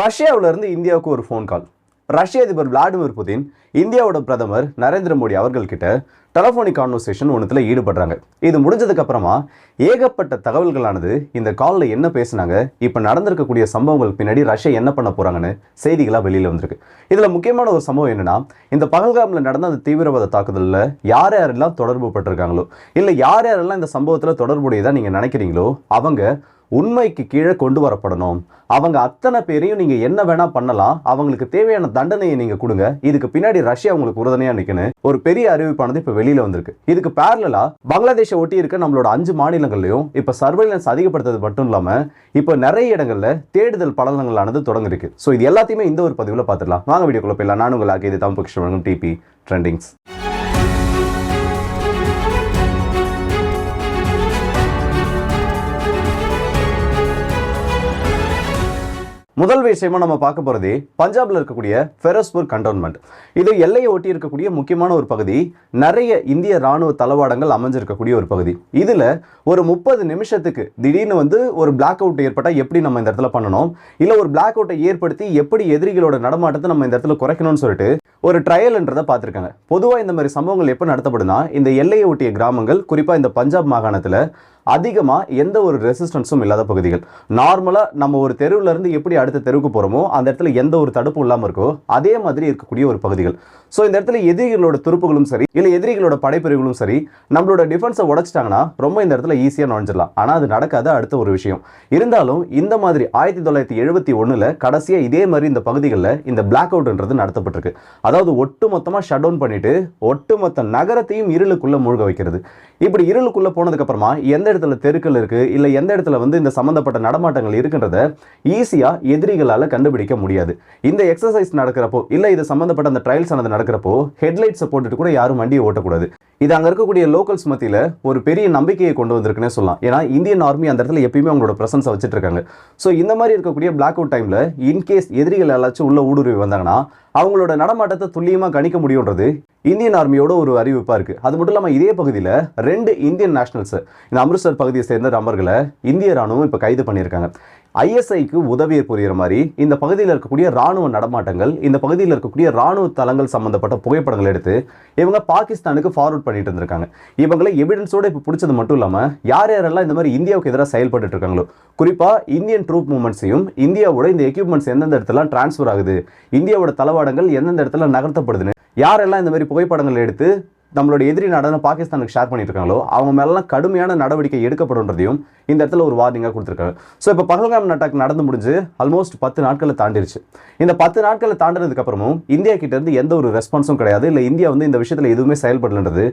ரஷ்யாவிலிருந்து இந்தியாவுக்கு ஒரு phone call ரஷ்ய அதிபர் விளாடிமிர் புதின் இந்தியாவோட பிரதமர் நரேந்திர மோடி அவர்கள்கிட்ட டெலஃபோனிக் கான்வர்சேஷன் ஒன்றுத்தில் ஈடுபடுறாங்க. இது முடிஞ்சதுக்கப்புறமா ஏகப்பட்ட தகவல்களானது இந்த காலில் என்ன பேசுனாங்க இப்போ நடந்திருக்கக்கூடிய சம்பவங்கள் பின்னாடி ரஷ்யா என்ன பண்ண போகிறாங்கன்னு செய்திகளாக வெளியில் வந்திருக்கு. இதில் முக்கியமான ஒரு சம்பவம் என்னென்னா இந்த பகல்காமில் நடந்த அந்த தீவிரவாத தாக்குதலில் யார் யாரெல்லாம் தொடர்பு பட்டிருக்காங்களோ இல்லை யார் யாரெல்லாம் இந்த சம்பவத்தில் தொடர்புடையதாக நீங்கள் நினைக்கிறீங்களோ அவங்க உண்மைக்கு கீழே கொண்டு வரப்படணும். அவங்க அத்தனை பேரையும் நீங்க என்ன வேணா பண்ணலாம். அவங்களுக்கு தேவையான தண்டனையை நீங்க கொடுங்க. இதுக்கு பின்னாடி ரஷ்யா உங்களுக்கு உறுதுணையா நிக்கணும் ஒரு பெரிய அறிவிப்பானது இப்ப வெளியில வந்திருக்கு. இதுக்கு பேரலா பங்களாதேஷை ஒட்டி இருக்க நம்மளோட அஞ்சு மாநிலங்கள்லயும் இப்ப சர்வைலன்ஸ் அதிகப்படுத்துறது மட்டும் இல்லாம இப்ப நிறைய இடங்கள்ல தேடுதல் பலனங்களானது தொடங்கிருக்கு. ஸோ இது எல்லாத்தையுமே இந்த ஒரு பதிவுல பார்த்துடலாம். வாங்க வீடியோக்குள்ள போயிடலாம். நான் உங்களுக்கு இது தமிழ் கிருஷ்ணன் டிபி ட்ரெண்டிங்ஸ் முதல் விஷயமா நம்ம பார்க்க போகிறது பஞ்சாபில் இருக்கக்கூடிய ஃபெரோஸ்பூர் கண்டோன்மெண்ட். இது எல்லையை ஒட்டி இருக்கக்கூடிய முக்கியமான ஒரு பகுதி. நிறைய இந்திய ராணுவ தளவாடங்கள் அமைஞ்சிருக்கக்கூடிய ஒரு பகுதி. இதில் ஒரு முப்பது நிமிஷத்துக்கு திடீர்னு வந்து ஒரு பிளாக் அவுட் ஏற்பட்டால் எப்படி நம்ம இந்த இடத்துல பண்ணணும்? இல்லை ஒரு பிளாக் அவுட்டை ஏற்படுத்தி எப்படி எதிரிகளோட நடமாட்டத்தை நம்ம இந்த இடத்துல குறைக்கணும்னு சொல்லிட்டு ஒரு ட்ரையல்ன்றதை பார்த்துருக்காங்க. பொதுவாக இந்த மாதிரி சம்பவங்கள் எப்போ நடத்தப்படுதுன்னா இந்த எல்லையை ஒட்டிய கிராமங்கள் குறிப்பாக இந்த பஞ்சாப் மாகாணத்தில் அதிகமாக எந்த ஒரு ரெசிஸ்டன்ஸும் இல்லாத பகுதிகள். நார்மலாக நம்ம ஒரு தெருவில் இருந்து எப்படி அடுத்த தெருவுக்கு போகிறோமோ அந்த இடத்துல எந்த ஒரு தடுப்பும் இல்லாமல் இருக்கோ அதே மாதிரி இருக்கக்கூடிய ஒரு பகுதிகள். ஸோ இந்த இடத்துல எதிரிகளோட துருப்புகளும் சரி இல்லை எதிரிகளோட படைப்பிரிவுகளும் சரி நம்மளோட டிஃபென்ஸை உடைச்சிட்டாங்கன்னா ரொம்ப இந்த இடத்துல ஈஸியாக நுழைஞ்சிடலாம். ஆனால் அது நடக்காத அடுத்த ஒரு விஷயம். இருந்தாலும் இந்த மாதிரி ஆயிரத்தி தொள்ளாயிரத்தி எழுபத்தி ஒன்றில் கடைசியாக இதே மாதிரி இந்த பகுதிகளில் இந்த பிளாக் அவுட்ன்றது நடத்தப்பட்டிருக்கு. அதாவது ஒட்டு மொத்தமாக ஷட் டவுன் பண்ணிட்டு ஒட்டுமொத்த நகரத்தையும் இருளுக்குள்ளே மூழ்க வைக்கிறது. இப்படி இருளுக்குள்ளே போனதுக்கப்புறமா எந்த இடத்துல தெருக்கள் இருக்கு இல்லை எந்த இடத்துல வந்து இந்த சம்மந்தப்பட்ட நடமாட்டங்கள் இருக்குன்றத ஈஸியாக எதிரிகளால் கண்டுபிடிக்க முடியாது. இந்த எக்ஸசைஸ் நடக்கிறப்போ இல்லை இது சம்மந்தப்பட்ட அந்த ட்ரையல்ஸ் ஆனது நடக்கிறப்போ ஹெட்லைட்ஸை போட்டுட்டு கூட யாரும் வண்டியை ஓட்டக்கூடாது. இது அங்கே இருக்கக்கூடிய லோக்கல்ஸ் மத்தியில் ஒரு பெரிய நம்பிக்கையை கொண்டு வந்திருக்குன்னே சொல்லலாம். ஏன்னா இந்தியன் ஆர்மி அந்த இடத்துல எப்பயுமே அவங்களோட பிரசன்ஸை வச்சுட்டு இருக்காங்க. ஸோ இந்த மாதிரி இருக்கக்கூடிய பிளாக் அவுட் டைமில் இன்கேஸ் எதிரிகள் யாராச்சும் உள்ள ஊடுருவி வந்தாங்கன்னா அவங்களோட நடமாட்டத்தை துல்லியமாக கணிக்க முடியுன்றது இந்தியன் ஆர்மியோட ஒரு அறிவிப்பாக இருக்குது அது மட்டும் இல்லாமல் இதே பகுதியில் ரெண்டு இந்தியன் நேஷனல்ஸ் இந்த அமிர்த்சர் பகுதியை சேர்ந்த நபர்களை இந்திய ராணுவம் இப்போ கைது பண்ணியிருக்காங்க. ஐஎஸ்ஐக்கு உதவியை புரிகிற மாதிரி இந்த பகுதியில் இருக்கக்கூடிய ராணுவ நடமாட்டங்கள் இந்த பகுதியில் இருக்கக்கூடிய ராணுவ தளங்கள் சம்பந்தப்பட்ட புகைப்படங்கள் எடுத்து இவங்க பாகிஸ்தானுக்கு ஃபார்வர்ட் பண்ணிட்டு இருந்திருக்காங்க. இவங்களை எவிடன்ஸோட இப்போ பிடிச்சது மட்டும் இல்லாமல் யார் யாரெல்லாம் இந்த மாதிரி இந்தியாவுக்கு எதிராக செயல்பட்டு இருக்காங்களோ குறிப்பாக இந்தியன் ட்ரூப் மூமெண்ட்ஸையும் இந்தியாவோட இந்த எக்யூப்மெண்ட்ஸ் எந்தெந்த இடத்துல டிரான்ஸ்ஃபர் ஆகுது இந்தியாவோட தளவாடங்கள் எந்தெந்த இடத்துல நகர்த்தப்படுதுன்னு யாரெல்லாம் இந்த மாதிரி புகைப்படங்கள் எடுத்து நம்மளோட எதிரி நாடான பாகிஸ்தானுக்கு ஷேர் பண்ணிட்டு இருக்காங்களோ அவங்க மேலாம் கடுமையான நடவடிக்கை எடுக்கப்படும்ன்றதையும் இந்த இடத்துல ஒரு வார்னிங்காக கொடுத்துருக்காங்க ஸோ இப்போ பகல்காம் அட்டாக் நடந்து முடிஞ்சு ஆல்மோஸ்ட் பத்து நாட்களை தாண்டிருச்சு. இந்த பத்து நாட்களை தாண்டினதுக்கு அப்புறமும் இந்தியா கிட்ட இருந்து எந்த ஒரு ரெஸ்பான்ஸும் கிடையாது. இல்லை இந்தியா வந்து இந்த விஷயத்தில் எதுவுமே செயல்படலன்றது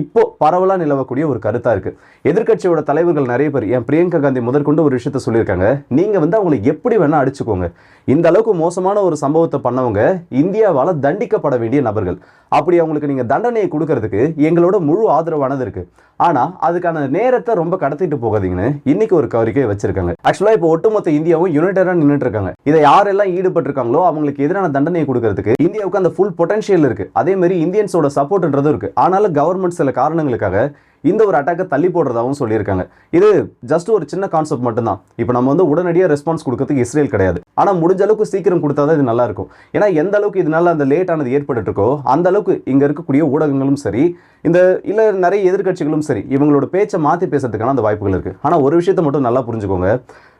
இப்போ பரவலாக நிலவக்கூடிய ஒரு கருத்தாக இருக்குது எதிர்கட்சியோட தலைவர்கள் நிறைய பேர் என் பிரியங்கா காந்தி முதற்கொண்டு ஒரு விஷயத்த சொல்லியிருக்காங்க. நீங்கள் வந்து அவங்களை எப்படி வேணால் அடிச்சுக்கோங்க. இந்த அளவுக்கு மோசமான ஒரு சம்பவத்தை பண்ணவங்க இந்தியாவால் தண்டிக்கப்பட வேண்டிய நபர்கள். அப்படி அவங்களுக்கு நீங்கள் தண்டனையை கொடுக்கறதுக்கு எங்களோட முழு ஆதரவானது இருக்கு. ஆனா அதுக்கான நேரத்தை ரொம்ப கடத்திட்டு போகாதீங்கன்னு இன்னைக்கு ஒரு கோரிக்கை வச்சிருக்காங்க. ஆக்சுவலாக இப்போ ஒட்டுமொத்த இந்தியாவும் யுனைடடாக நின்றுட்டு இருக்காங்க இதை யாரெல்லாம் ஈடுபட்டிருக்காங்களோ அவங்களுக்கு எதிரான தண்டனையை கொடுக்கறதுக்கு இந்தியாவுக்கு அந்த ஃபுல் பொட்டன்ஷியல் இருக்கு. அதே மாதிரி இந்தியன்ஸோட சப்போர்ட்ன்றதும் இருக்குது ஆனாலும் கவர்மெண்ட் சில காரணங்களுக்காக இந்த ஒரு அட்டாக்கை தள்ளி போடுறதாகவும் சொல்லியிருக்காங்க. இது ஜஸ்ட் ஒரு சின்ன கான்செப்ட் மட்டும்தான். இப்போ நம்ம வந்து உடனடியாக ரெஸ்பான்ஸ் கொடுக்கறதுக்கு இஸ்ரேல் கிடையாது. ஆனால் முடிஞ்ச அளவுக்கு சீக்கிரம் கொடுத்தா தான் இது நல்லா இருக்கும். ஏன்னா எந்த அளவுக்கு இதனால அந்த லேட் ஆனது ஏற்பட்டுருக்கோ அந்த அளவுக்கு இங்கே இருக்கக்கூடிய ஊடகங்களும் சரி இந்த இல்லை நிறைய எதிர்க்கட்சிகளும் சரி இவங்களோட பேச்சை மாற்றி பேசுறதுக்கான அந்த வாய்ப்புகள் இருக்குது ஆனால் ஒரு விஷயத்தை மட்டும் நல்லா புரிஞ்சுக்கோங்க.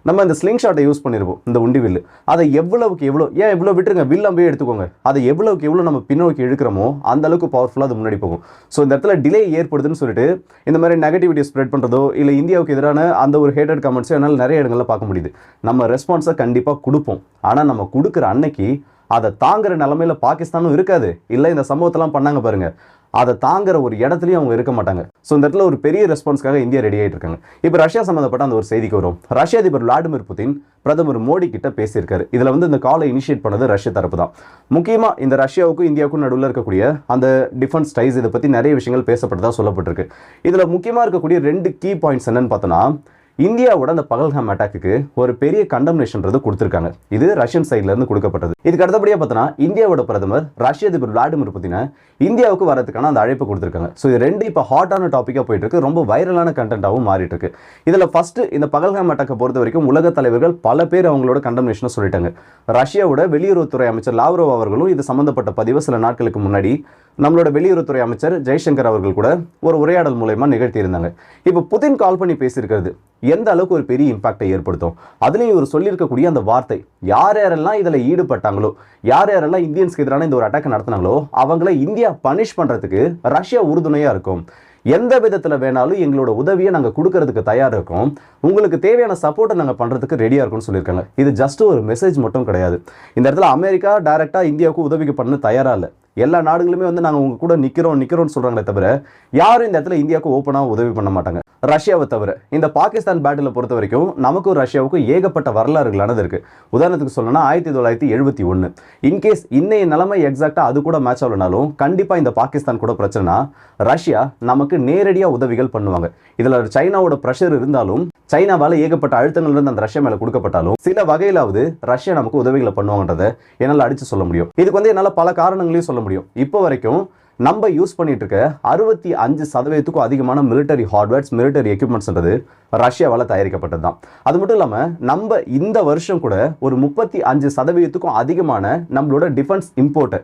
நம்ம இந்த ஸ்லிங் ஷாட்டை யூஸ் பண்ணியிருப்போம் இந்த உண்டி வில்லு அதை எவ்வளவுக்கு எவ்வளோ ஏன் எவ்வளோ விட்டுருங்க வில் அம்பே எடுத்துக்கோங்க. அதை எவ்வளவுக்கு எவ்வளோ நம்ம பின்னோக்கி இழுக்கிறோமோ அந்த அளவுக்கு பவர்ஃபுல்லாக அது முன்னாடி போகும். ஸோ இந்த இடத்துல டிலே ஏற்படுதுன்னு சொல்லிட்டு இந்த மாதிரி நெகட்டிவிட்டி ஸ்ப்ரெட் பண்ணுறதோ இல்லை இந்தியாவுக்கு எதிரான அந்த ஒரு ஹேட்டட் கமெண்ட்ஸோ என்னால் நிறைய இடங்களில் பார்க்க முடியுது. நம்ம ரெஸ்பான்ஸை கண்டிப்பாக கொடுப்போம். ஆனால் நம்ம கொடுக்குற அன்னைக்கு அதை தாங்குற நிலமையில பாகிஸ்தானும் இருக்காது. இல்லை இந்த சம்பவத்தெல்லாம் பண்ணாங்க பாருங்க. அதை தாங்குற ஒரு இடத்துலையும் அவங்க இருக்க மாட்டாங்க. ஸோ இந்த இடத்துல ஒரு பெரிய ரெஸ்பான்ஸ்க்காக இந்தியா ரெடி ஆகிட்டு இருக்காங்க. இப்போ ரஷ்யா சம்மந்தப்பட்ட அந்த ஒரு செய்திக்கு வரும். ரஷ்ய அதிபர் விளாடிமிர் புதின் பிரதமர் மோடி கிட்ட பேசியிருக்காரு. இதில் வந்து இந்த காலை இனிஷியேட் பண்ணது ரஷ்ய தரப்பு தான். முக்கியமாக இந்த ரஷ்யாவுக்கும் இந்தியாவுக்கும் நடுவில் இருக்கக்கூடிய அந்த டிஃபென்ஸ் டைஸ் இதை பற்றி நிறைய விஷயங்கள் பேசப்பட்டதாக சொல்லப்பட்டிருக்கு. இதில் முக்கியமாக இருக்கக்கூடிய ரெண்டு கீ பாயிண்ட்ஸ் என்னன்னு பார்த்தோன்னா இந்தியாவோட அந்த பகல்காம் அட்டாக்கு ஒரு பெரிய கண்டம்னேஷன்றது கொடுத்துருக்காங்க. இது ரஷ்யன் சைட்ல இருந்து கொடுக்கப்பட்டது. இதுக்கு அடுத்தபடியாக பார்த்தோன்னா இந்தியாவோட பிரதமர் ரஷ்ய அதிபர் விளாடிமிர் புதினா இந்தியாவுக்கு வரதுக்கான அந்த அழைப்பு கொடுத்துருக்காங்க. ஸோ இது ரெண்டு இப்போ ஹாட்டான டாப்பிக்காக போயிட்டு இருக்கு ரொம்ப வைரலான கண்டென்ட்டாகவும் மாறிட்டு இருக்கு இதில் ஃபர்ஸ்ட் இந்த பகல்காம் அட்டாக்கை பொறுத்த வரைக்கும் உலக தலைவர்கள் பல பேர் அவங்களோட கண்டம்னேஷனை சொல்லிட்டாங்க. ரஷ்யாவோட வெளியுறவுத்துறை அமைச்சர் லாவ்ரோவ் அவர்களும் இது சம்பந்தப்பட்ட பதிவு சில நாட்களுக்கு முன்னாடி நம்மளோட வெளியுறவுத்துறை அமைச்சர் ஜெய்சங்கர் அவர்கள் கூட ஒரு உரையாடல் மூலயமா நிகழ்த்தியிருந்தாங்க. இப்போ புதின் கால் பண்ணி பேசியிருக்கிறது. எந்த அளவுக்கு ஒரு பெரிய இம்பாக்டை ஏற்படுத்தும்? அதுலேயும் இவர் சொல்லியிருக்கக்கூடிய அந்த வார்த்தை யார் யாரெல்லாம் இதில் ஈடுபட்டாங்களோ யார் யாரெல்லாம் இந்தியன்ஸ்க்கு எதிரான இந்த ஒரு அட்டாக் நடத்தினாங்களோ அவங்கள இந்தியா பனிஷ் பண்ணுறதுக்கு ரஷ்யா உறுதுணையாக இருக்கும். எந்த விதத்தில் வேணாலும் எங்களோட உதவியை நாங்கள் கொடுக்கறதுக்கு தயாராக இருக்கோம். உங்களுக்கு தேவையான சப்போர்ட்டை நாங்கள் பண்ணுறதுக்கு ரெடியாக இருக்கும்னு சொல்லியிருக்காங்க. இது ஜஸ்ட் ஒரு மெசேஜ் மட்டும் கிடையாது. இந்த இடத்துல அமெரிக்கா டைரெக்டாக இந்தியாவுக்கு உதவிக்கு பண்ண தயாராக இல்லை. எல்லா நாடுகளுமே வந்து நாங்கள் உங்க கூட நிற்கிறோம் நிற்கிறோம்னு சொல்கிறாங்களே தவிர யாரும் இந்த இடத்துல இந்தியாவுக்கு ஓப்பனாக உதவி பண்ண மாட்டாங்க. ரஷ்யாவை தவிர இந்த பாகிஸ்தான் பேட்டில் பொறுத்த வரைக்கும் நமக்கும் ரஷ்யாவுக்கும் ஏகப்பட்ட வரலாறுகளானது இருக்குது உதாரணத்துக்கு சொல்லணும்னா ஆயிரத்தி தொள்ளாயிரத்தி எழுபத்தி ஒன்று இன்கேஸ் இன்னைய நிலைமை எக்ஸாக்டாக அது கூட மேட்ச் ஆகலனாலும் கண்டிப்பாக இந்த பாகிஸ்தான் கூட பிரச்சனைனா ரஷ்யா நமக்கு நேரடியாக உதவிகள் பண்ணுவாங்க. இதில் சைனாவோட ப்ரெஷர் இருந்தாலும் சைனாவால் ஏகப்பட்ட அழுத்தங்கள் இருந்து அந்த ரஷ்யா மேலே கொடுக்கப்பட்டாலும் சில வகையிலாவது ரஷ்யா நமக்கு உதவிகளை பண்ணுவாங்கன்றதை என்னால் அடித்து சொல்ல முடியும். இதுக்கு வந்து என்னால் பல காரணங்களையும் சொல்ல முடியும். இப்போ வரைக்கும் நம்ம யூஸ் பண்ணிட்டு இருக்க அறுபத்தி அஞ்சு சதவீதத்துக்கும் அதிகமான மிலிட்டரி ஹார்ட்வேர்ஸ் மிலிட்டரி எக்யூப்மெண்ட்ஸ்ன்றது ரஷ்யாவால் தயாரிக்கப்பட்டது தான் அது மட்டும் இல்லாமல் நம்ம இந்த வருஷம் கூட ஒரு முப்பத்தி அஞ்சு சதவீதத்துக்கும் அதிகமான நம்மளோட டிஃபென்ஸ் இம்போர்ட்டை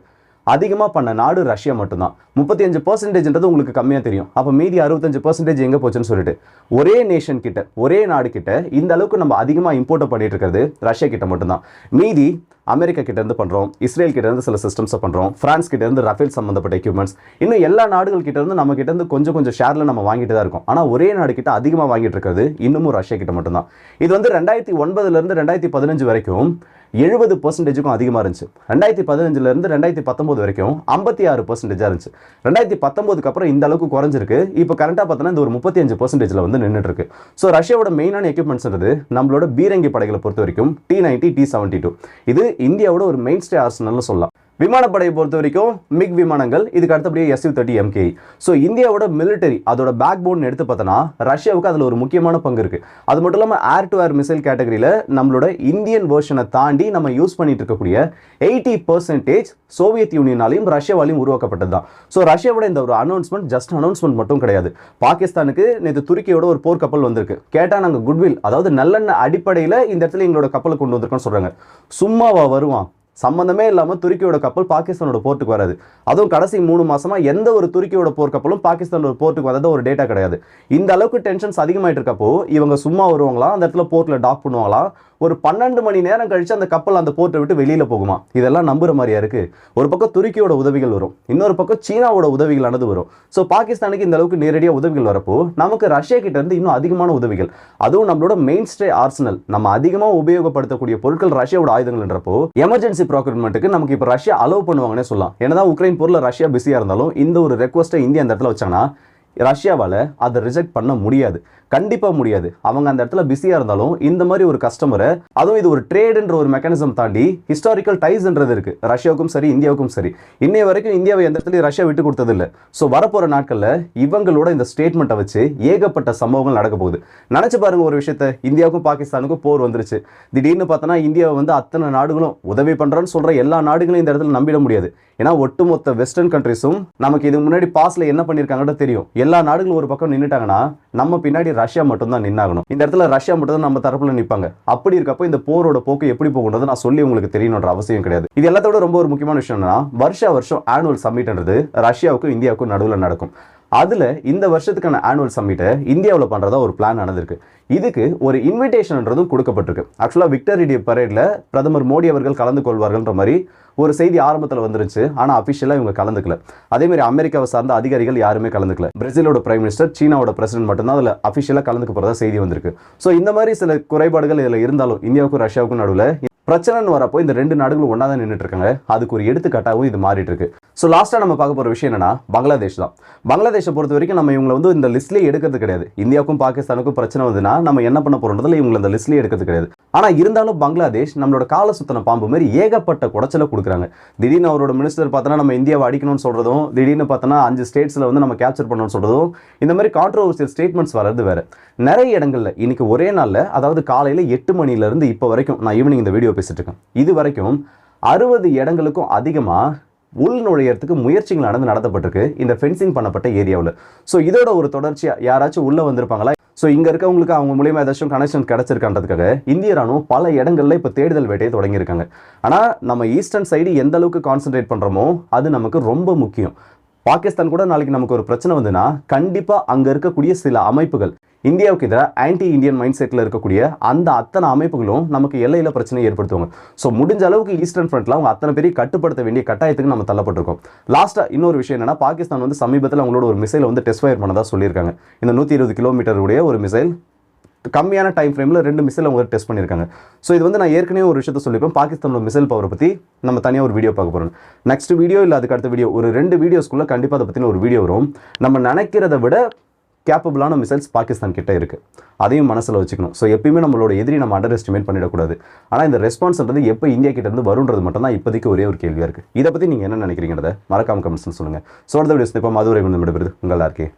அதிகமாக பண்ண நாடு ரஷ்யா மட்டும்தான். முப்பத்தி அஞ்சு பர்சன்டேஜ்ன்றது உங்களுக்கு கம்மியாக தெரியும். அப்போ மீதி அறுபத்தஞ்சு பர்சன்டேஜ் எங்கே போச்சுன்னு சொல்லிட்டு. ஒரே நேஷன் கிட்ட ஒரே நாடு கிட்ட இந்த அளவுக்கு நம்ம அதிகமாக இம்போர்ட் பண்ணிட்டு இருக்கிறது ரஷ்யா கிட்ட மட்டும்தான். மீதி அமெரிக்கா கிட்டேருந்து பண்ணுறோம் இஸ்ரேல் கிட்டேருந்து சில சிஸ்டம்ஸை பண்ணுறோம் ஃப்ரான்ஸ் கிட்டேருந்து ரஃபேல் சம்மந்தப்பட்ட எக்யூப்மெண்ட்ஸ் இன்னும் எல்லா நாடுகள் கிட்டேருந்து நம்ம கிட்டேருந்து கொஞ்சம் கொஞ்சம் ஷேரில் நம்ம வாங்கிட்டு தான் இருக்கோம். ஆனால் ஒரே நாடு கிட்ட அதிகமாக வாங்கிட்டு இருக்கிறது இன்னமும் ரஷ்யா கிட்ட மட்டும்தான். இது வந்து ரெண்டாயிரத்தி ஒன்பதுலேருந்து ரெண்டாயிரத்தி பதினஞ்சு வரைக்கும் எழுபது பர்சன்டேஜுக்கும் அதிகமாக இருந்துச்சு. ரெண்டாயிரத்தி பதினஞ்சுலேருந்து ரெண்டாயிரத்தி பத்தொம்போது வரைக்கும் ஐம்பத்தி ஆறு பர்சன்டேஜாக இருந்துச்சு. ரெண்டாயிரத்தி பத்தொம்போதுக்கு அப்புறம் இந்த அளவுக்கு குறைஞ்சிருக்கு. இப்போ கரண்ட்டாக பார்த்தோன்னா இந்த ஒரு முப்பத்தி அஞ்சு பர்சன்டேஜில் வந்து நின்றுட்டு இருக்கு ஸோ ரஷ்யாவோட மெயினான எக்யூப்மெண்ட்ஸ்ன்றது நம்மளோட பீரங்கி படைகளை பொறுத்த வரைக்கும் T ninety T seventy two இது இந்தியாவோட ஒரு மெயின் ஸ்டே ஆர்சனல்னு சொல்லலாம். விமானப்படையை பொறுத்த வரைக்கும் மிக் விமானங்கள். இதுக்கு அடுத்தபடியே எஸ்யூ தேர்ட்டி எம்கே ஸோ இந்தியாவோட மிலிட்டரி அதோட பேக் போன் எடுத்து பார்த்தோன்னா ரஷ்யாவுக்கு அதில் ஒரு முக்கியமான பங்கு இருக்குது அது மட்டும் இல்லாமல் ஏர் டு ஏர் மிசைல் கேட்டகரியில் நம்மளோட இந்தியன் வேர்ஷனை தாண்டி நம்ம யூஸ் பண்ணிட்டு இருக்கக்கூடிய எயிட்டி பர்சன்டேஜ் சோவியத் யூனியனாலையும் ரஷ்யாவாலையும் உருவாக்கப்பட்டது தான் ஸோ ரஷ்யாவோட இந்த ஒரு அனௌன்ஸ்மெண்ட் ஜஸ்ட் அனௌன்ஸ்மெண்ட் மட்டும் கிடையாது. பாகிஸ்தானுக்கு நேற்று துருக்கியோட ஒரு போர்க்கப்பல் வந்திருக்கு. கேட்டால் நாங்கள் குட்வில் அதாவது நல்லெண்ண அடிப்படையில் இந்த இடத்துல எங்களோட கப்பலை கொண்டு வந்திருக்கோம்னு சொல்கிறாங்க சும்மாவா வருவான். சம்மந்தமே இல்லாமல் துருக்கியோட கப்பல் பாகிஸ்தானோட போர்ட்டுக்கு வராது. அதுவும் கடைசி மூணு மாசமாக எந்த ஒரு துருக்கியோட போர் கப்பலும் பாகிஸ்தானோட போர்ட்டுக்கு வந்தது ஒரு டேட்டா கிடையாது. இந்த அளவுக்கு டென்ஷன்ஸ் அதிகமாயிட்டு இருக்கப்போ இவங்க சும்மா வருவாங்களா? அந்த இடத்துல போர்ட்டில் டாக் பண்ணுவாங்களா? ஒரு பன்னெண்டு மணி நேரம் கழித்து அந்த கப்பல் அந்த போர்ட்டை விட்டு வெளியில் போகுமா? இதெல்லாம் நம்புற மாதிரியா இருக்குது ஒரு பக்கம் துருக்கியோட உதவிகள் வரும். இன்னொரு பக்கம் சீனாவோட உதவிகளானது வரும். ஸோ பாகிஸ்தானுக்கு இந்த அளவுக்கு நேரடியாக உதவிகள் வரப்போ நமக்கு ரஷ்யா கிட்ட இருந்து இன்னும் அதிகமான உதவிகள். அதுவும் நம்மளோட மெயின் ஸ்டே ஆர்சனல் நம்ம அதிகமாக உபயோகப்படுத்தக்கூடிய பொருட்கள் ரஷ்யாவோட ஆயுதங்கள்ன்றப்போ எமர்ஜென்சி ப்ராக்யூர்மெண்ட்டுக்கு நமக்கு இப்போ ரஷ்யா அலோவ் பண்ணுவாங்கன்னே சொல்லலாம். ஏன்னா உக்ரைன் பொருள் ரஷ்யா பிஸியாக இருந்தாலும் இந்த ஒரு ரெக்வஸ்ட்டை இந்தியா அந்த இடத்துல வச்சாங்கன்னா ரஷ்யாவால் அதை ரிஜெக்ட் பண்ண முடியாது. கண்டிப்பாக முடியாது. அவங்க அந்த இடத்துல பிஸியாக இருந்தாலும் இந்த மாதிரி ஒரு கஸ்டமரை அதுவும் இது ஒரு ட்ரேடுன்ற ஒரு மெக்கானிசம் தாண்டி ஹிஸ்டாரிக்கல் டைஸ்ன்றது இருக்குது ரஷ்யாவுக்கும் சரி இந்தியாவுக்கும் சரி. இன்னைய வரைக்கும் இந்தியாவை எந்த இடத்துலையும் ரஷ்யா விட்டு கொடுத்ததில்லை. ஸோ வரப்போகிற நாட்களில் இவங்களோட இந்த ஸ்டேட்மெண்ட்டை வச்சு ஏகப்பட்ட சம்பவங்கள் நடக்க போகுது. நினச்சி பாருங்க ஒரு விஷயத்த. இந்தியாவுக்கும் பாகிஸ்தானுக்கும் போர் வந்துருச்சு. திடீர்னு பார்த்தோன்னா இந்தியாவை வந்து அத்தனை நாடுகளும் உதவி பண்ணுறோன்னு சொல்கிற எல்லா நாடுகளையும் இந்த இடத்துல நம்பிட முடியாது. ஏன்னா ஒட்டுமொத்த வெஸ்டர்ன் கண்ட்ரிஸும் நமக்கு இதுக்கு முன்னாடி பாஸ்ல என்ன பண்ணியிருக்காங்கன்னு தெரியும். எல்லா நாடுகளும் ஒரு பக்கம் நின்றுட்டாங்கன்னா நம்ம பின்னாடி ரஷ்யா மட்டும்தான் நின்னாகணும். இந்த இடத்துல ரஷ்யா மட்டும் தான் நம்ம தரப்புல நிற்பாங்க அப்படி இருக்கப்போ இந்த போரோட போக்கு எப்படி போகுன்றது நான் சொல்லி உங்களுக்கு தெரியணுன்ற அவசியம் கிடையாது. இது எல்லாத்தோட ரொம்ப ஒரு முக்கியமான விஷயம் என்னன்னா வருஷா வருஷம் ஆனுவல் சம்மிட்ன்றது ரஷ்யாவுக்கும் இந்தியாவுக்கும் நடுவில் நடக்கும். அதில் இந்த வருஷத்துக்கான ஆனுவல் சம்மிட்டை இந்தியாவில் பண்ணுறதா ஒரு பிளான் நடந்திருக்கு. இதுக்கு ஒரு இன்விடேஷன்ன்றதும் கொடுக்கப்பட்டிருக்கு. ஆக்சுவலாக விக்டர் இடிய பரேடில் பிரதமர் மோடி அவர்கள் கலந்து கொள்வார்கள்ன்ற மாதிரி ஒரு செய்தி ஆரம்பத்தில் வந்துருச்சு ஆனால் அஃபிஷியலாக இவங்க கலந்துக்கல. அதே மாதிரி அமெரிக்காவை சார்ந்த அதிகாரிகள் யாருமே கலந்துக்கல. பிரேசிலோட பிரைம் மினிஸ்டர் சீனாவோட பிரசிடென்ட் மட்டும்தான் அதில் அஃபிஷியலாக கலந்துக்க போகிறதா செய்தி வந்திருக்கு. ஸோ இந்த மாதிரி சில குறைபாடுகள் இதில் இருந்தாலும் இந்தியாவுக்கும் ரஷ்யாவுக்கும் நடுவில் பிரச்சனைன்னு வரப்போ இந்த ரெண்டு நாடுகளும் ஒன்றா தான் நின்றுட்டு இருக்காங்க. அதுக்கு ஒரு எடுத்துக்காட்டாகவும் இது மாறிட்டு இருக்கு. ஸோ லாஸ்ட்டாக நம்ம பார்க்க போகிற விஷயம் என்னன்னா பங்களாதேஷ் தான். பங்களாதேஷை பொறுத்த வரைக்கும் நம்ம இவங்களை வந்து இந்த லிஸ்ட்லேயே எடுக்கிறது கிடையாது. இந்தியாவுக்கும் பாகிஸ்தானுக்கும் பிரச்சனை வந்ததுன்னா நம்ம என்ன பண்ண போகிறோன்றதுல இவங்களை இந்த லிஸ்ட்லேயே எடுக்கிறது கிடையாது. ஆனால் இருந்தாலும் பங்களாதேஷ் நம்மளோட கால சுத்தன பாம்பு மாதிரி ஏகப்பட்ட குடைச்சலை கொடுக்குறாங்க. திடீர்னு அவரோட மினிஸ்டர் பார்த்தோன்னா நம்ம இந்தியாவை அடிக்கணும்னு சொல்கிறதும் திடீர்னு பார்த்தோன்னா அஞ்சு ஸ்டேட்ஸில் வந்து நம்ம கேப்சர் பண்ணணும்னு சொல்கிறதும் இந்த மாதிரி கான்ட்ரவர்சியல் ஸ்டேட்மெண்ட்ஸ் வர்றது வேறு. நிறைய இடங்களில் இன்றைக்கி ஒரே நாளில் அதாவது காலையில் எட்டு மணிலேருந்து இப்போ வரைக்கும் நான் ஈவினிங் இந்த வீடியோ பேசிட்டு இருக்கேன். இது வரைக்கும் அறுபது இடங்களுக்கும் அதிகமாக உள் நுழையறதுக்கு முயற்சிகள் நடந்து நடத்தப்பட்டிருக்கு இந்த ஃபென்சிங் பண்ணப்பட்ட ஏரியாவில். ஸோ இதோட ஒரு தொடர்ச்சியாக யாராச்சும் உள்ளே வந்திருப்பாங்களா? ஸோ இங்கே இருக்கவங்களுக்கு அவங்க மூலியமாக ஏதாச்சும் கனெக்ஷன் கிடச்சிருக்கான்றதுக்காக இந்திய ராணுவம் பல இடங்களில் இப்போ தேடுதல் வேட்டையை தொடங்கியிருக்காங்க. ஆனால் நம்ம ஈஸ்டர்ன் சைடு எந்த அளவுக்கு கான்சென்ட்ரேட் பண்ணுறோமோ அது நமக்கு ரொம்ப முக்கியம். பாகிஸ்தான் கூட நாளைக்கு நமக்கு ஒரு பிரச்சனை வந்துன்னா கண்டிப்பாக அங்கே இருக்கக்கூடிய சில அமைப்புகள் இந்தியாவுக்கு எதிராக ஆன்டி இந்தியன் மைண்ட் செட்டில் இருக்கக்கூடிய அந்த அத்தனை அமைப்புகளும் நமக்கு எல்லையில் பிரச்சனை ஏற்படுத்துவாங்க. ஸோ முடிஞ்ச அளவுக்கு ஈஸ்டர்ன் ஃப்ரண்ட்ல அவங்க அத்தனை பேரையும் கட்டுப்படுத்த வேண்டிய கட்டாயத்துக்கு நம்ம தள்ளப்பட்டிருக்கோம். லாஸ்ட்டாக இன்னொரு விஷயம் என்னன்னா பாகிஸ்தான் வந்து சமீபத்தில் அவங்களோட ஒரு மிசைலை வந்து டெஸ்ட் ஃபயர் பண்ணதாக சொல்லியிருக்காங்க. இந்த நூற்றி இருபது கிலோமீட்டருடைய ஒரு மிசைல் கம்மியான டைம் ஃப்ரேமில் ரெண்டு மிசைல் அவங்க டெஸ்ட் பண்ணியிருக்காங்க. ஸோ இது வந்து நான் ஏற்கனவே ஒரு விஷயத்த சொல்லியிருப்பேன் பாகிஸ்தானோட மிசைல் பவரை பற்றி நம்ம தனியாக ஒரு வீடியோ பார்க்க போகிறோம் நெக்ஸ்ட் வீடியோ இல்லை அதுக்கு அடுத்த வீடியோ ஒரு ரெண்டு வீடியோஸ்க்குள்ளே கண்டிப்பாக அதை பற்றின ஒரு வீடியோ வரும். நம்ம நினைக்கிறத விட கேப்பபிளான மிசைல்ஸ் பாகிஸ்தான் கிட்டே இருக்குது அதையும் மனசில் வச்சுக்கணும். ஸோ எப்பயுமே நம்மளோட எதிரி நம்ம அண்டர் எஸ்டிமேட் பண்ணிடக்கூடாது. ஆனால் இந்த ரெஸ்பான்ஸ்ன்றது எப்போ இந்தியா கிட்டேருந்து வருன்றது மட்டும் தான் இப்போதைக்கு ஒரே ஒரு கேள்வியாக இருக்குது இதை பற்றி நீங்கள் என்ன நினைக்கிறீங்கிறத மறக்காம கமெண்ட்ஸ்னு சொல்லுங்கள் ஸோ அடுத்த வீடியோஸ் இப்போ மதுரை வந்து விடுபடுது உங்கள் எல்லாருக்கே